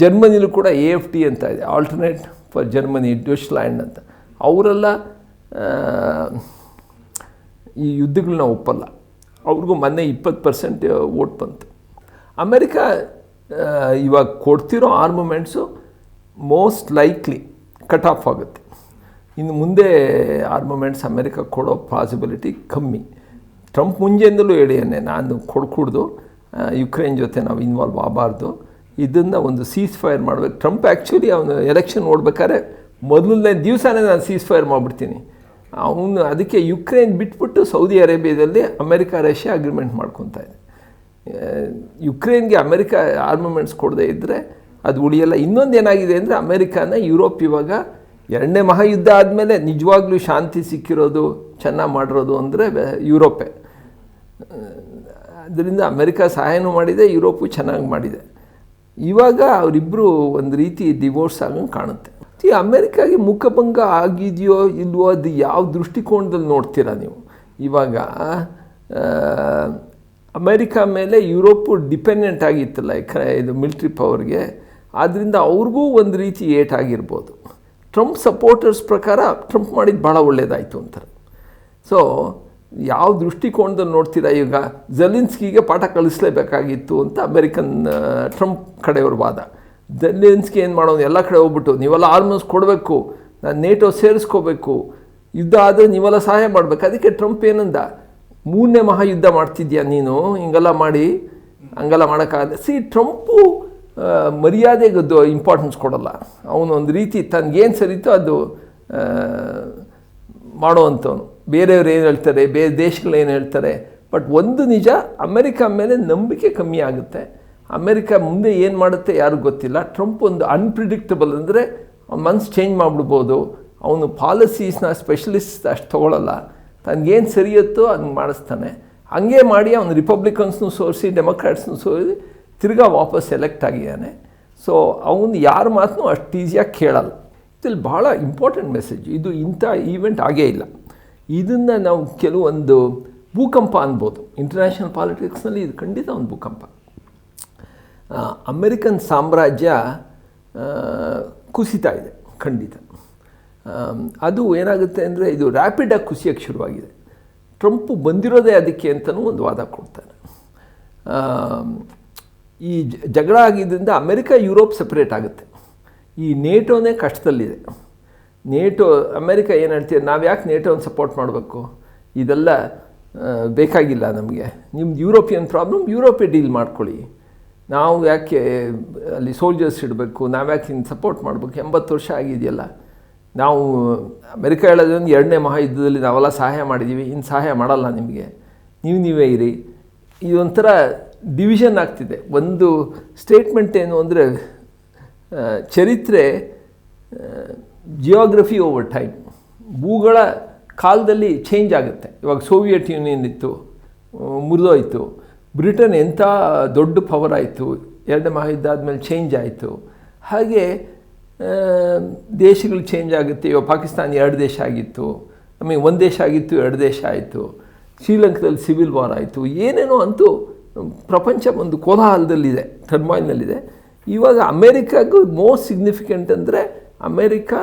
ಜರ್ಮನಿಲೂ ಕೂಡ ಎ ಎಫ್ ಟಿ ಅಂತ ಇದೆ ಆಲ್ಟರ್ನೇಟ್ ಫಾರ್ ಜರ್ಮನಿ ಡ್ಯೂಶ್ಲ್ಯಾಂಡ್ ಅಂತ. ಅವರೆಲ್ಲ ಈ ಯುದ್ಧಗಳನ್ನ ಒಪ್ಪಲ್ಲ. ಅವ್ರಿಗೂ ಮೊನ್ನೆ ಇಪ್ಪತ್ತು ಪರ್ಸೆಂಟ್ ವೋಟ್ ಬಂತು. ಅಮೇರಿಕಾ ಇವಾಗ ಕೊಡ್ತಿರೋ armaments most likely cut off ಆಗುತ್ತೆ. ಇನ್ನು ಮುಂದೆ ಆರ್ಮಮೆಂಟ್ಸ್ ಅಮೆರಿಕ ಕೊಡೋ ಪಾಸಿಬಿಲಿಟಿ ಕಮ್ಮಿ. ಟ್ರಂಪ್ ಮುಂಜೆಯಿಂದಲೂ ಹೇಳಿಯನ್ನೇ ನಾನು ಕೊಡ್ಕೂಡ್ದು ಯುಕ್ರೇನ್ ಜೊತೆ ನಾವು ಇನ್ವಾಲ್ವ್ ಆಗಬಾರ್ದು. ಇದನ್ನು ಒಂದು ಸೀಸ್ ಫೈರ್ ಮಾಡಬೇಕು. ಟ್ರಂಪ್ ಆ್ಯಕ್ಚುಲಿ ಅವನು ಎಲೆಕ್ಷನ್ ನೋಡ್ಬೇಕಾದ್ರೆ ಮೊದಲನೇ ದಿವಸನೇ ನಾನು ಸೀಸ್ ಫೈರ್ ಮಾಡಿಬಿಡ್ತೀನಿ. ಅವನು ಅದಕ್ಕೆ ಯುಕ್ರೇನ್ ಬಿಟ್ಬಿಟ್ಟು ಸೌದಿ ಅರೇಬಿಯಾದಲ್ಲಿ ಅಮೆರಿಕ ರಷ್ಯಾ ಅಗ್ರಿಮೆಂಟ್ ಮಾಡ್ಕೊತಾ ಇದೆ ಯುಕ್ರೇನ್ಗೆ ಅಮೆರಿಕ ಆರ್ಮಮೆಂಟ್ಸ್ ಕೊಡದೇ ಇದ್ದರೆ ಅದು ಉಳಿಯಲ್ಲ. ಇನ್ನೊಂದು ಏನಾಗಿದೆ ಅಂದರೆ ಅಮೇರಿಕಾನ, ಯುರೋಪ್ ಇವಾಗ ಎರಡನೇ ಮಹಾಯುದ್ಧ ಆದಮೇಲೆ ನಿಜವಾಗ್ಲೂ ಶಾಂತಿ ಸಿಕ್ಕಿರೋದು, ಚೆನ್ನಾಗಿ ಮಾಡಿರೋದು ಅಂದರೆ ಯುರೋಪೇ. ಅದರಿಂದ ಅಮೇರಿಕಾ ಸಹಾಯನೂ ಮಾಡಿದೆ, ಯುರೋಪು ಚೆನ್ನಾಗಿ ಮಾಡಿದೆ. ಇವಾಗ ಅವರಿಬ್ಬರು ಒಂದು ರೀತಿ ಡಿವೋರ್ಸ್ ಆಗಂಗೆ ಕಾಣುತ್ತೆ. ಈ ಅಮೇರಿಕಾಗೆ ಮುಖಭಂಗ ಆಗಿದೆಯೋ ಇಲ್ವೋ ಅದು ಯಾವ ದೃಷ್ಟಿಕೋನದಲ್ಲಿ ನೋಡ್ತೀರಾ ನೀವು? ಇವಾಗ ಅಮೇರಿಕಾ ಮೇಲೆ ಯುರೋಪು ಡಿಪೆಂಡೆಂಟ್ ಆಗಿತ್ತಲ್ಲ ಇದು ಮಿಲ್ಟ್ರಿ ಪವರ್ಗೆ ಆದ್ದರಿಂದ ಅವ್ರಿಗೂ ಒಂದು ರೀತಿ ಏಟ್ ಆಗಿರ್ಬೋದು ಟ್ರಂಪ್ ಸಪೋರ್ಟರ್ಸ್ ಪ್ರಕಾರ ಟ್ರಂಪ್ ಮಾಡಿದ್ದು ಭಾಳ ಒಳ್ಳೆಯದಾಯಿತು ಅಂತಾರೆ. ಸೊ ಯಾವ ದೃಷ್ಟಿಕೋನದಲ್ಲಿ ನೋಡ್ತೀರಾ ಈಗ? ಜಲಿನ್ಸ್ಕಿಗೆ ಪಾಠ ಕಳಿಸ್ಲೇಬೇಕಾಗಿತ್ತು ಅಂತ ಅಮೆರಿಕನ್ ಟ್ರಂಪ್ ಕಡೆಯವ್ರ ವಾದ. ಜಲಿನ್ಸ್ಕಿ ಏನು ಮಾಡೋದು? ಎಲ್ಲ ಕಡೆ ಹೋಗ್ಬಿಟ್ಟು, ನೀವೆಲ್ಲ ಆರ್ಮನ್ಸ್ ಕೊಡಬೇಕು, ನಾನು ನೇಟೋ ಸೇರಿಸ್ಕೋಬೇಕು, ಯುದ್ಧ ಆದರೆ ನೀವೆಲ್ಲ ಸಹಾಯ ಮಾಡಬೇಕು. ಅದಕ್ಕೆ ಟ್ರಂಪ್ ಏನಂದ? ಮೂರನೇ ಮಹಾಯುದ್ಧ ಮಾಡ್ತಿದ್ಯಾ ನೀನು? ಹಿಂಗೆಲ್ಲ ಮಾಡಿ, ಹಂಗೆಲ್ಲ ಮಾಡೋಕ್ಕಾಗಲ್ಲ. ಸಿ ಟ್ರಂಪು ಮರ್ಯಾದೆಗೆ ಇಂಪಾರ್ಟೆನ್ಸ್ ಕೊಡಲ್ಲ. ಅವನು ಒಂದು ರೀತಿ ತನಗೇನು ಸರಿತೋ ಅದು ಮಾಡುವಂಥವನು. ಬೇರೆಯವ್ರು ಏನು ಹೇಳ್ತಾರೆ ಬೇರೆ ದೇಶಗಳು ಏನು ಹೇಳ್ತಾರೆ ಬಟ್ ಒಂದು ನಿಜ, ಅಮೆರಿಕ ಮೇಲೆ ನಂಬಿಕೆ ಕಮ್ಮಿ ಆಗುತ್ತೆ. ಅಮೆರಿಕ ಮುಂದೆ ಏನು ಮಾಡುತ್ತೆ ಯಾರಿಗೂ ಗೊತ್ತಿಲ್ಲ. ಟ್ರಂಪ್ ಒಂದು ಅನ್ಪ್ರಿಡಿಕ್ಟಬಲ್ ಅಂದರೆ ಮನ್ಸು ಚೇಂಜ್ ಮಾಡಿಬಿಡ್ಬೋದು. ಅವನು ಪಾಲಿಸೀಸ್ನ ಸ್ಪೆಷಲಿಸ್ಟ್ ಅಷ್ಟು ತೊಗೊಳಲ್ಲ. ತನಗೇನು ಸರಿಯುತ್ತೋ ಅದನ್ನ ಮಾಡಿಸ್ತಾನೆ. ಹಂಗೆ ಮಾಡಿ ಅವನು ರಿಪಬ್ಲಿಕನ್ಸ್ನೂ ಸೋರಿಸಿ ಡೆಮೊಕ್ರಾಟ್ಸ್ನೂ ಸೋರಿಸಿ ತಿರ್ಗಾ ವಾಪಸ್ ಸೆಲೆಕ್ಟ್ ಆಗಿದ್ದಾನೆ. ಸೊ ಅವನು ಯಾರ ಮಾತನ್ನು ಅಷ್ಟು ಈಸಿಯಾಗಿ ಕೇಳಲ್ಲ. ಇದ್ರಲ್ಲಿ ಭಾಳ ಇಂಪಾರ್ಟೆಂಟ್ ಮೆಸೇಜ್ ಇದು ಇಂಥ ಈವೆಂಟ್ ಆಗೇ ಇಲ್ಲ. ಇದನ್ನು ನಾವು ಕೆಲವೊಂದು ಭೂಕಂಪ ಅನ್ಬೋದು. ಇಂಟರ್ನ್ಯಾಷನಲ್ ಪಾಲಿಟಿಕ್ಸ್ನಲ್ಲಿ ಇದು ಖಂಡಿತ ಒಂದು ಭೂಕಂಪ. ಅಮೇರಿಕನ್ ಸಾಮ್ರಾಜ್ಯ ಕುಸಿತಾ ಇದೆ, ಖಂಡಿತ. ಅದು ಏನಾಗುತ್ತೆ ಅಂದರೆ ಇದು ರ್ಯಾಪಿಡಾಗಿ ಕುಸಿಯೋಕ್ಕೆ ಶುರುವಾಗಿದೆ. ಟ್ರಂಪ್ ಬಂದಿರೋದೇ ಅದಕ್ಕೆ ಅಂತಲೂ ಒಂದು ವಾದ ಕೊಡ್ತಾನೆ. ಈ ಜಗಳ ಆಗಿದ್ದರಿಂದ ಅಮೆರಿಕ, ಯುರೋಪ್ ಸಪ್ರೇಟ್ ಆಗುತ್ತೆ. ಈ ನೇಟೋನೇ ಕಷ್ಟದಲ್ಲಿದೆ. ನೇಟೋ, ಅಮೆರಿಕ ಏನು ಹೇಳ್ತೀವಿ ನಾವು ಯಾಕೆ ನೇಟೋನ ಸಪೋರ್ಟ್ ಮಾಡಬೇಕು? ಇದೆಲ್ಲ ಬೇಕಾಗಿಲ್ಲ ನಮಗೆ. ನಿಮ್ದು ಯುರೋಪಿಯನ್ ಪ್ರಾಬ್ಲಮ್ ಯುರೋಪೇ ಡೀಲ್ ಮಾಡ್ಕೊಳ್ಳಿ. ನಾವು ಯಾಕೆ ಅಲ್ಲಿ ಸೋಲ್ಜರ್ಸ್ ಇಡಬೇಕು? ನಾವು ಯಾಕೆ ಇನ್ನು ಸಪೋರ್ಟ್ ಮಾಡಬೇಕು? ಎಂಬತ್ತು ವರ್ಷ ಆಗಿದೆಯಲ್ಲ. ನಾವು ಅಮೆರಿಕ ಹೇಳೋದೊಂದು ಎರಡನೇ ಮಹಾಯುದ್ಧದಲ್ಲಿ ನಾವೆಲ್ಲ ಸಹಾಯ ಮಾಡಿದ್ದೀವಿ ಇನ್ನು ಸಹಾಯ ಮಾಡಲ್ಲ ನಿಮಗೆ. ನೀವು ನೀವೇ ಇರಿ. ಇದೊಂಥರ ಡಿವಿಷನ್ ಆಗ್ತಿದೆ. ಒಂದು ಸ್ಟೇಟ್ಮೆಂಟ್ ಏನು ಅಂದರೆ ಚರಿತ್ರೆ ಜಿಯೋಗ್ರಫಿ ಓವರ್ ಟೈಮ್ ಭೂಗಳ ಕಾಲದಲ್ಲಿ ಚೇಂಜ್ ಆಗುತ್ತೆ. ಇವಾಗ ಸೋವಿಯತ್ ಯೂನಿಯನ್ ಇತ್ತು, ಮುರಿದೋಯಿತು. ಬ್ರಿಟನ್ ಎಂಥ ದೊಡ್ಡ ಪವರ್ ಆಯಿತು, ಎರಡನೇ ಮಹಾಯುದ್ಧ ಆದಮೇಲೆ ಚೇಂಜ್ ಆಯಿತು. ಹಾಗೆ ದೇಶಗಳು ಚೇಂಜ್ ಆಗುತ್ತೆ. ಇವಾಗ ಪಾಕಿಸ್ತಾನ ಎರಡು ದೇಶ ಆಗಿತ್ತು. ಆಮೇಲೆ ಒಂದು ದೇಶ ಆಗಿತ್ತು, ಎರಡು ದೇಶ ಆಯಿತು. ಶ್ರೀಲಂಕಾದಲ್ಲಿ ಸಿವಿಲ್ ವಾರ್ ಆಯಿತು. ಏನೇನೋ ಅಂತೂ ಪ್ರಪಂಚ ಒಂದು ಕೋಲಾಹಲದಲ್ಲಿದೆ ಥರ್ಮಾಯ್ನಲ್ಲಿದೆ ಇವಾಗ ಅಮೇರಿಕಾಗೂ ಮೋಸ್ಟ್ ಸಿಗ್ನಿಫಿಕೆಂಟ್ ಅಂದರೆ ಅಮೇರಿಕಾ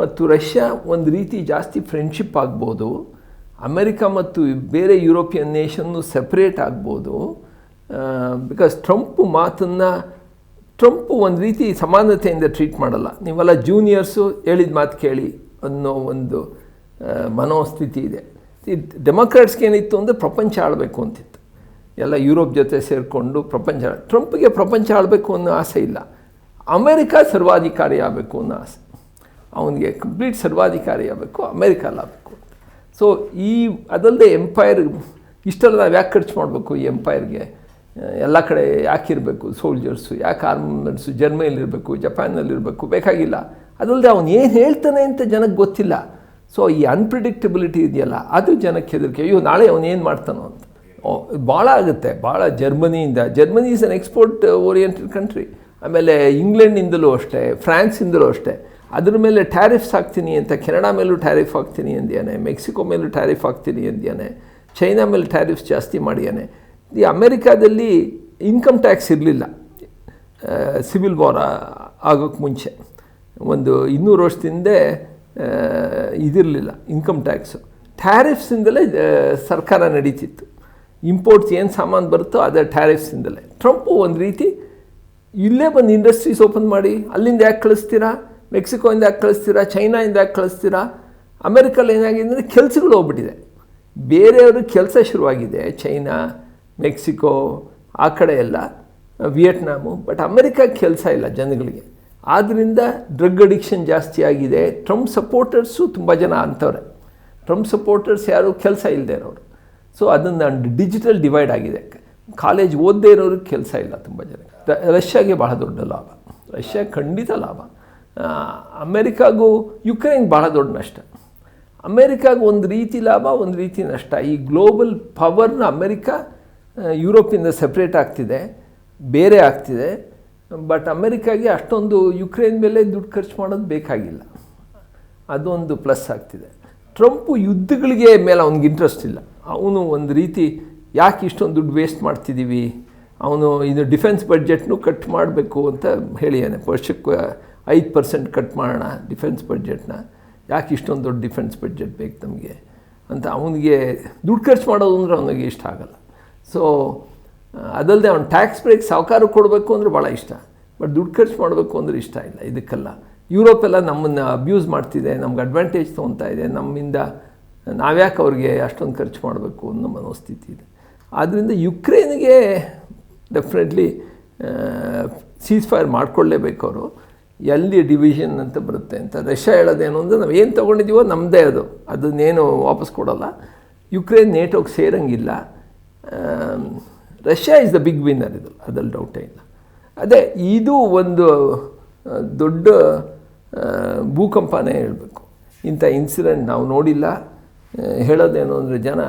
ಮತ್ತು ರಷ್ಯಾ ಒಂದು ರೀತಿ ಜಾಸ್ತಿ ಫ್ರೆಂಡ್ಶಿಪ್ ಆಗ್ಬೋದು. ಅಮೇರಿಕಾ ಮತ್ತು ಬೇರೆ ಯುರೋಪಿಯನ್ ನೇಷನ್ನು ಸಪ್ರೇಟ್ ಆಗ್ಬೋದು. ಬಿಕಾಸ್ ಟ್ರಂಪ್ ಮಾತನ್ನು ಟ್ರಂಪ್ ಒಂದು ರೀತಿ ಸಮಾನತೆಯಿಂದ ಟ್ರೀಟ್ ಮಾಡಲ್ಲ. ನೀವೆಲ್ಲ ಜೂನಿಯರ್ಸು ಹೇಳಿದ ಮಾತು ಕೇಳಿ ಅನ್ನೋ ಒಂದು ಮನೋಸ್ಥಿತಿ ಇದೆ. ಈ ಡೆಮೊಕ್ರಾಟ್ಸ್ಗೆ ಏನಿತ್ತು ಅಂದರೆ ಪ್ರಪಂಚ ಆಳಬೇಕು ಅಂತಿತ್ತು. ಎಲ್ಲ ಯುರೋಪ್ ಜೊತೆ ಸೇರಿಕೊಂಡು ಪ್ರಪಂಚ ಟ್ರಂಪ್ಗೆ ಪ್ರಪಂಚ ಆಳಬೇಕು ಅನ್ನೋ ಆಸೆ ಇಲ್ಲ. ಅಮೇರಿಕ ಸರ್ವಾಧಿಕಾರಿ ಆಗಬೇಕು ಅನ್ನೋ ಆಸೆ. ಅವನಿಗೆ ಕಂಪ್ಲೀಟ್ ಸರ್ವಾಧಿಕಾರಿ ಆಗಬೇಕು ಅಮೇರಿಕಲ್ಲಿ ಆಗಬೇಕು ಸೊ ಈ ಅದಲ್ಲದೆ ಎಂಪೈರ್ ಇಷ್ಟೆಲ್ಲ ನಾವು ಯಾಕೆ ಖರ್ಚು ಮಾಡಬೇಕು ಈ ಎಂಪೈರ್ಗೆ ಎಲ್ಲ ಕಡೆ ಯಾಕೆ ಇರಬೇಕು ಸೋಲ್ಜರ್ಸು ಯಾಕೆ ಆರ್ಮಮೆಂಟ್ಸು ಜರ್ಮನಿಲಿರಬೇಕು ಜಪಾನ್ನಲ್ಲಿರಬೇಕು ಬೇಕಾಗಿಲ್ಲ. ಅದಲ್ಲದೆ ಅವನು ಏನು ಹೇಳ್ತಾನೆ ಅಂತ ಜನಕ್ಕೆ ಗೊತ್ತಿಲ್ಲ. ಸೊ ಈ ಅನ್ಪ್ರಿಡಿಕ್ಟಬಿಲಿಟಿ ಇದೆಯಲ್ಲ, ಅದು ಜನಕ್ಕೆ ಹೆದರಿಕೆ. ಅಯ್ಯೋ, ನಾಳೆ ಅವನೇನು ಮಾಡ್ತಾನೋ ಅಂತ. ಭಾಳ ಆಗುತ್ತೆ. ಭಾಳ ಜರ್ಮನಿಯಿಂದ, Germany is an export oriented country ಆಮೇಲೆ ಇಂಗ್ಲೆಂಡಿಂದಲೂ ಅಷ್ಟೇ, ಫ್ರಾನ್ಸಿಂದಲೂ ಅಷ್ಟೇ. ಅದ್ರ ಮೇಲೆ ಟ್ಯಾರಿಫ್ಸ್ ಹಾಕ್ತೀನಿ ಅಂತ, ಕೆನಡಾ ಮೇಲೂ ಟ್ಯಾರಿಫ್ ಹಾಕ್ತೀನಿ ಅಂದ್ಯಾನೆ, ಮೆಕ್ಸಿಕೋ ಮೇಲೂ ಟ್ಯಾರಿಫ್ ಹಾಕ್ತೀನಿ ಅಂದ್ಯಾನೆ, ಚೈನಾ ಮೇಲೆ ಟ್ಯಾರಿಫ್ಸ್ ಜಾಸ್ತಿ ಮಾಡಿಯಾನೆ. ದಿ ಅಮೇರಿಕಾದಲ್ಲಿ ಇನ್ಕಮ್ ಟ್ಯಾಕ್ಸ್ ಇರಲಿಲ್ಲ. ಸಿವಿಲ್ ವಾರ್ ಆಗೋಕ್ಕೆ ಮುಂಚೆ. ಒಂದು ಇನ್ನೂರು ವರ್ಷದಿಂದ ಇದಿರಲಿಲ್ಲ ಇನ್ಕಮ್ ಟ್ಯಾಕ್ಸು ಟ್ಯಾರಿಫ್ಸಿಂದಲೇ ಸರ್ಕಾರ ನಡೀತಿತ್ತು. ಇಂಪೋರ್ಟ್ಸ್ ಏನು ಸಾಮಾನು ಬರುತ್ತೋ ಅದೇ ಟ್ಯಾರಿಫ್ಸಿಂದಲೇ ಟ್ರಂಪು ಒಂದು ರೀತಿ, ಇಲ್ಲೇ ಬಂದು ಇಂಡಸ್ಟ್ರೀಸ್ ಓಪನ್ ಮಾಡಿ, ಅಲ್ಲಿಂದ ಯಾಕೆ ಕಳಿಸ್ತೀರಾ? ಮೆಕ್ಸಿಕೋಯಿಂದ ಯಾಕೆ ಕಳಿಸ್ತೀರಾ? ಚೈನಾಯಿಂದ ಯಾಕೆ ಕಳಿಸ್ತೀರಾ? ಅಮೆರಿಕಲ್ಲಿ ಏನಾಗಿದೆ ಅಂದರೆ ಕೆಲಸಗಳು ಹೋಗ್ಬಿಟ್ಟಿದೆ. ಬೇರೆಯವರು ಕೆಲಸ ಶುರುವಾಗಿದೆ ಚೈನಾ ಮೆಕ್ಸಿಕೋ ಆ ಕಡೆ ಎಲ್ಲ, ವಿಯೆಟ್ನಾಮು ಬಟ್ ಅಮೆರಿಕಕ್ಕೆ ಕೆಲಸ ಇಲ್ಲ ಜನಗಳಿಗೆ. ಆದ್ದರಿಂದ ಡ್ರಗ್ ಅಡಿಕ್ಷನ್ ಜಾಸ್ತಿ ಆಗಿದೆ. ಟ್ರಂಪ್ ಸಪೋರ್ಟರ್ಸು ತುಂಬ ಜನ ಅಂಥವ್ರೆ. ಟ್ರಂಪ್ ಸಪೋರ್ಟರ್ಸ್ ಯಾರು? ಕೆಲಸ ಇಲ್ಲದೆ ಇರೋರು. ಸೊ ಅದನ್ನು ಡಿಜಿಟಲ್ ಡಿವೈಡ್ ಆಗಿದೆ. ಕಾಲೇಜ್ ಓದದೇ ಇರೋರಿಗೆ ಕೆಲಸ ಇಲ್ಲ ತುಂಬ ಜನ. ರಷ್ಯಾಗೆ ಬಹಳ ದೊಡ್ಡ ಲಾಭ. ರಷ್ಯಾ ಖಂಡಿತ ಲಾಭ. ಅಮೇರಿಕಾಗೂ ಅಮೆರಿಕಾಗೂ ಯುಕ್ರೇನ್ ಬಹಳ ದೊಡ್ಡ ನಷ್ಟ. ಅಮೇರಿಕಾಗೆ ಒಂದು ರೀತಿ ಲಾಭ, ಒಂದು ರೀತಿ ನಷ್ಟ. ಈ ಗ್ಲೋಬಲ್ ಪವರ್ನ ಅಮೇರಿಕಾ ಯುರೋಪಿಂದ ಸಪ್ರೇಟ್ ಆಗ್ತಿದೆ. ಬೇರೆ ಆಗ್ತಿದೆ. ಬಟ್ ಅಮೇರಿಕಾಗೆ ಅಷ್ಟೊಂದು ಯುಕ್ರೇನ್ ಮೇಲೆ ದುಡ್ಡು ಖರ್ಚು ಮಾಡೋದು ಬೇಕಾಗಿಲ್ಲ. ಅದೊಂದು ಪ್ಲಸ್ ಆಗ್ತಿದೆ. ಟ್ರಂಪು ಯುದ್ಧಗಳಿಗೆ ಮೇಲೆ ಅವ್ನಿಗೆ ಇಂಟ್ರೆಸ್ಟ್ ಇಲ್ಲ. ಅವನು ಒಂದು ರೀತಿ ಯಾಕೆ ಇಷ್ಟೊಂದು ದುಡ್ಡು ವೇಸ್ಟ್ ಮಾಡ್ತಿದ್ದೀವಿ? ಅವನು ಇದು ಡಿಫೆನ್ಸ್ ಬಡ್ಜೆಟ್ನು ಕಟ್ ಮಾಡಬೇಕು ಅಂತ ಹೇಳಿಯಾನೆ ವರ್ಷಕ್ಕೆ ಐದು ಪರ್ಸೆಂಟ್ ಕಟ್ ಮಾಡೋಣ ಡಿಫೆನ್ಸ್ ಬಡ್ಜೆಟ್ನ ಯಾಕೆ ಇಷ್ಟೊಂದು ದೊಡ್ಡ ಡಿಫೆನ್ಸ್ ಬಡ್ಜೆಟ್ ಬೇಕು ನಮಗೆ? ಅಂತ ಅವನಿಗೆ ದುಡ್ಡು ಖರ್ಚು ಮಾಡೋದು ಅಂದರೆ ಅವನಿಗೆ ಇಷ್ಟ ಆಗಲ್ಲ. ಸೊ ಅದಲ್ಲದೆ ಅವ್ನು ಟ್ಯಾಕ್ಸ್ ಬ್ರೇಕ್ ಸಾವುಕಾರ ಕೊಡಬೇಕು ಅಂದರೆ ಭಾಳ ಇಷ್ಟ. ಬಟ್ ದುಡ್ಡು ಖರ್ಚು ಮಾಡಬೇಕು ಅಂದರೆ ಇಷ್ಟ ಇಲ್ಲ. ಇದಕ್ಕೆಲ್ಲ. ಯುರೋಪೆಲ್ಲ ನಮ್ಮನ್ನು ಅಬ್ಯೂಸ್ ಮಾಡ್ತಿದೆ, ನಮ್ಗೆ ಅಡ್ವಾಂಟೇಜ್ ತೊಗೊತಾ ಇದೆ, ನಮ್ಮಿಂದ ನಾವ್ಯಾಕೆ ಅವ್ರಿಗೆ ಅಷ್ಟೊಂದು ಖರ್ಚು ಮಾಡಬೇಕು ಅನ್ನೋ ಮನೋಸ್ಥಿತಿ ಇದೆ. ಆದ್ದರಿಂದ ಯುಕ್ರೇನ್ಗೆ ಡೆಫಿನೆಟ್ಲಿ ಸೀಸ್ ಫೈರ್ ಮಾಡ್ಕೊಳ್ಳೇಬೇಕು ಅವರು. ಎಲ್ಲಿ ಡಿವಿಷನ್ ಅಂತ ಬರುತ್ತೆ ಅಂತ. ರಷ್ಯಾ ಹೇಳೋದೇನು ಅಂದರೆ ನಾವು ಏನು ತೊಗೊಂಡಿದ್ದೀವೋ ನಮ್ಮದೇ ಅದು. ಅದನ್ನೇನು ವಾಪಸ್ ಕೊಡೋಲ್ಲ. ಯುಕ್ರೇನ್ ನೇಟೋಗಿ ಸೇರಂಗಿಲ್ಲ. Russia is the big winner ಇದು, ಅದ್ರಲ್ಲಿ ಡೌಟೇ ಇಲ್ಲ. ಅದೇ, ಇದು ಒಂದು ದೊಡ್ಡ ಭೂಕಂಪನೇ ಹೇಳಬೇಕು. ಇಂಥ ಇನ್ಸಿಡೆಂಟ್ ನಾವು ನೋಡಿಲ್ಲ. ಹೇಳೋದೇನು ಅಂದರೆ ಜನ,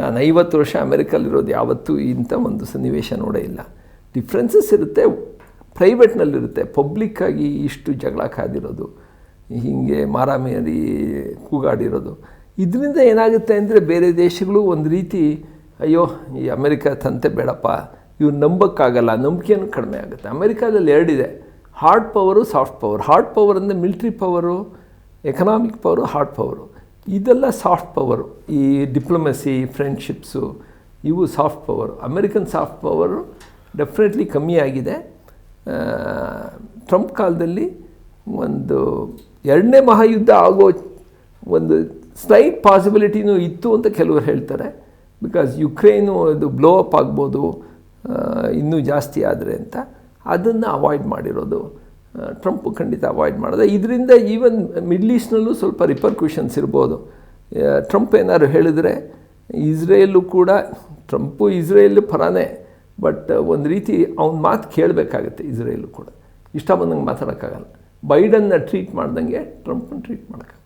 ನಾನು ಐವತ್ತು ವರ್ಷ ಅಮೇರಿಕಲ್ಲಿರೋದು ಯಾವತ್ತೂ ಇಂಥ ಒಂದು ಸನ್ನಿವೇಶ ನೋಡೇ ಇಲ್ಲ. ಡಿಫ್ರೆನ್ಸಸ್ ಇರುತ್ತೆ ಪ್ರೈವೇಟ್ನಲ್ಲಿರುತ್ತೆ ಪಬ್ಲಿಕ್ಕಾಗಿ ಇಷ್ಟು ಜಗಳ ಕಾದಿರೋದು, ಹೀಗೆ ಮಾರಾಮೇರಿ ಕೂಗಾಡಿರೋದು. ಇದರಿಂದ ಏನಾಗುತ್ತೆ ಅಂದರೆ ಬೇರೆ ದೇಶಗಳು ಒಂದು ರೀತಿ ಅಯ್ಯೋ, ಈ ಅಮೆರಿಕ ತಂತೆ ಬೇಡಪ್ಪ. ಇವ್ರು ನಂಬಕ್ಕಾಗಲ್ಲ ನಂಬಿಕೆಯೂ ಕಡಿಮೆ ಆಗುತ್ತೆ. ಅಮೆರಿಕಾದಲ್ಲಿ ಎರಡಿದೆ. Hard power, soft power. Hard power ಅಂದರೆ military power, economic power, hard power. ಇದೆಲ್ಲ ಸಾಫ್ಟ್ ಪವರು. ಈ ಡಿಪ್ಲೊಮೆಸಿ, ಫ್ರೆಂಡ್ಶಿಪ್ಸು, ಇವು soft power. American soft power definitely ಕಮ್ಮಿ ಆಗಿದೆ. ಟ್ರಂಪ್ ಕಾಲದಲ್ಲಿ ಒಂದು ಎರಡನೇ ಮಹಾಯುದ್ಧ ಆಗೋ ಒಂದು ಸ್ಲೈಟ್ ಪಾಸಿಬಿಲಿಟಿನೂ ಇತ್ತು ಅಂತ ಕೆಲವರು ಹೇಳ್ತಾರೆ. ಬಿಕಾಸ್ ಯುಕ್ರೇನು ಅದು ಬ್ಲೋ ಅಪ್ ಆಗ್ಬೋದು ಇನ್ನೂ ಜಾಸ್ತಿ ಆದರೆ ಅಂತ ಅದನ್ನು ಅವಾಯ್ಡ್ ಮಾಡಿರೋದು. ಟ್ರಂಪ್ ಖಂಡಿತ ಅವಾಯ್ಡ್ ಮಾಡಿದೆ. ಇದರಿಂದ ಈವನ್ ಮಿಡ್ಲ್ ಈಸ್ಟ್ನಲ್ಲೂ ಸ್ವಲ್ಪ ರಿಪರ್ಕ್ಯೂಷನ್ಸ್ ಇರ್ಬೋದು. ಟ್ರಂಪ್ ಏನಾದ್ರು ಹೇಳಿದರೆ ಇಸ್ರೇಲು ಕೂಡ ಟ್ರಂಪು ಇಸ್ರೇಲ್ ಪರಾನೇ ಬಟ್ ಒಂದು ರೀತಿ ಅವ್ನ ಮಾತು ಕೇಳಬೇಕಾಗತ್ತೆ ಇಸ್ರೇಲು ಕೂಡ. ಇಷ್ಟ ಬಂದಂಗೆ ಮಾತಾಡೋಕ್ಕಾಗಲ್ಲ. ಬೈಡನ್ನ ಟ್ರೀಟ್ ಮಾಡ್ದಂಗೆ ಟ್ರಂಪನ್ನು ಟ್ರೀಟ್ ಮಾಡೋಕ್ಕಾಗಲ್ಲ.